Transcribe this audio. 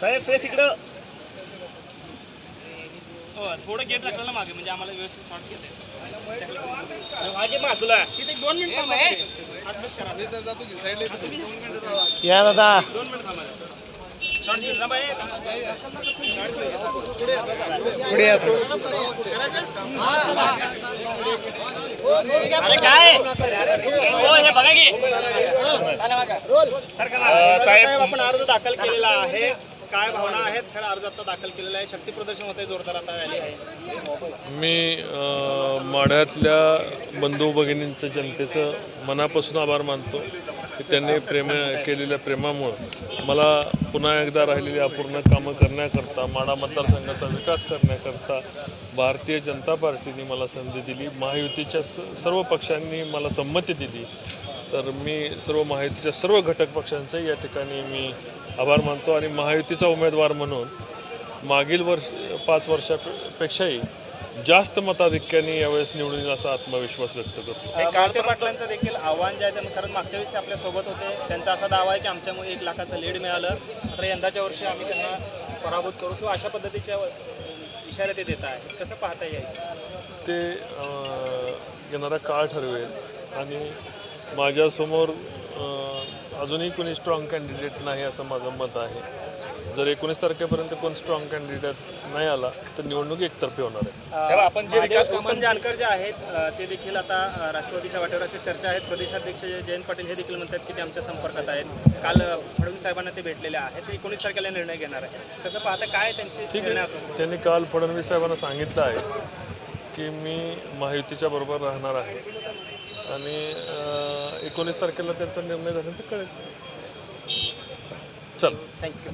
साहेब face इकडं. हो थोडं गेट टाकलं ना मागे म्हणजे आम्हाला व्यवस्थित शॉर्ट घेते मागे मा तुला. तिथे एक दोन मिनिट महेश. या दादा. दोन मिनिट थांबा. शॉर्ट घेऊन जा बाई. पुढे या थोडं. अरे काय? हो हे बघा की. अ, साहेब आपण अर्ज दाखल केलेला आहे. काय भावना आहेत? खरं अर्ज आता दाखल केलेला आहे. शक्ती प्रदर्शन होते जोरदार आता झाली आहे. मी माढ्यातल्या बंधू भगिनींचं जनतेचं मनापासून आभार मानतो की त्यांनी प्रेम केलेल्या प्रेमामुळं मला पुन्हा एकदा राहिलेली अपूर्ण कामं करण्याकरता माढा मतदारसंघाचा विकास करण्याकरता भारतीय जनता पार्टीने मला संधी दिली. महायुतीच्या स सर्व पक्षांनी मला संमती दिली. तर मी सर्व महायुतीच्या सर्व घटक पक्षांचे या ठिकाणी मी आभार मानतो आणि महायुतीचा उमेदवार म्हणून मागील वर्ष पाच वर्षापेक्षाही जास्त मताधिक्याने यावेळेस निवडून येईल असा आत्मविश्वास व्यक्त करतो. काळते पाटलांचं देखील आव्हान जे आहे खरंच मागच्या वेळेस ते आपल्यासोबत होते. त्यांचा असा दावा आहे की आमच्यामुळे एक लाखाचं लीड मिळालं. तर यंदाच्या वर्षी आम्ही त्यांना पराभूत करू किंवा अशा पद्धतीच्या इशारे ते देत आहे कसं पाहता येईल ते येणारा काळ ठरवेल आणि माझ्यासमोर अजूनही कोणी स्ट्रॉंग कॅन्डिडेट नाही असं माझं मत आहे. जर एकोणीस तारखेपर्यंत कोण स्ट्रॉंग कॅन्डिडेट नाही आला तर निवडणूक एकतर्फी होणार आहे. आपण जे विकास जानकर जे आहेत ते देखील आता राष्ट्रवादीच्या वाटेवरच्या चर्चा आहेत. प्रदेशाध्यक्ष जयंत पाटील हे देखील म्हणतात की ते आमच्या संपर्कात आहेत. काल फडणवीस साहेबांना ते भेटलेले आहेत. ते एकोणीस तारखेला निर्णय घेणार आहे कसं पाहता काय त्यांचे त्यांनी काल फडणवीस साहेबांना सांगितलं आहे की मी महायुतीच्या बरोबर राहणार आहे. आणि एकोणीस तारखेला त्यांचा निर्णय झाल्यानंतर कळेल. चल. थँक्यू